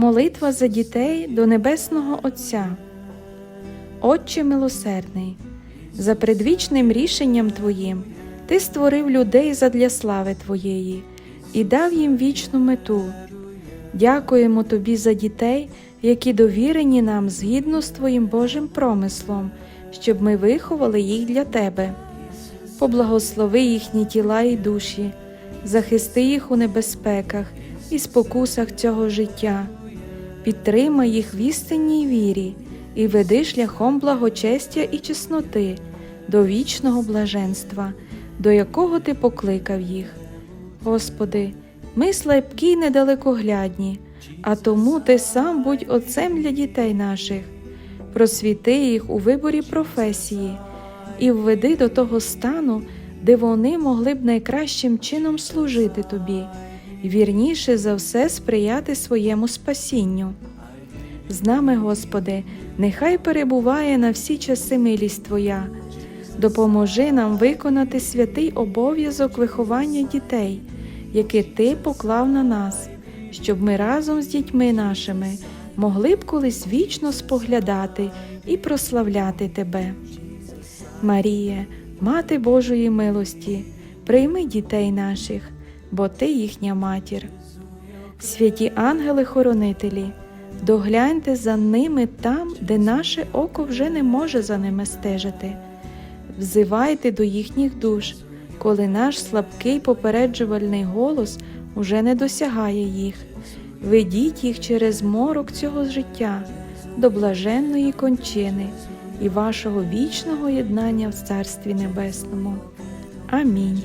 Молитва за дітей до Небесного Отця. Отче милосердний, за предвічним рішенням Твоїм Ти створив людей задля слави Твоєї і дав їм вічну мету. Дякуємо Тобі за дітей, які довірені нам згідно з Твоїм Божим промислом, щоб ми виховали їх для Тебе. Поблагослови їхні тіла і душі, захисти їх у небезпеках і спокусах цього життя, підтримай їх в істинній вірі і веди шляхом благочестя і чесноти до вічного блаженства, до якого ти покликав їх. Господи, ми слабкі й недалекоглядні, а тому ти сам будь отцем для дітей наших, просвіти їх у виборі професії і введи до того стану, де вони могли б найкращим чином служити тобі, вірніше за все сприяти своєму спасінню. З нами, Господи, нехай перебуває на всі часи милість Твоя. Допоможи нам виконати святий обов'язок виховання дітей, який Ти поклав на нас, щоб ми разом з дітьми нашими могли б колись вічно споглядати і прославляти Тебе. Маріє, Мати Божої милості, прийми дітей наших, бо Ти їхня матір. Святі ангели-хоронителі, догляньте за ними там, де наше око вже не може за ними стежити. Взивайте до їхніх душ, коли наш слабкий попереджувальний голос уже не досягає їх. Ведіть їх через морок цього життя до блаженної кончини і вашого вічного єднання в Царстві Небесному. Амінь.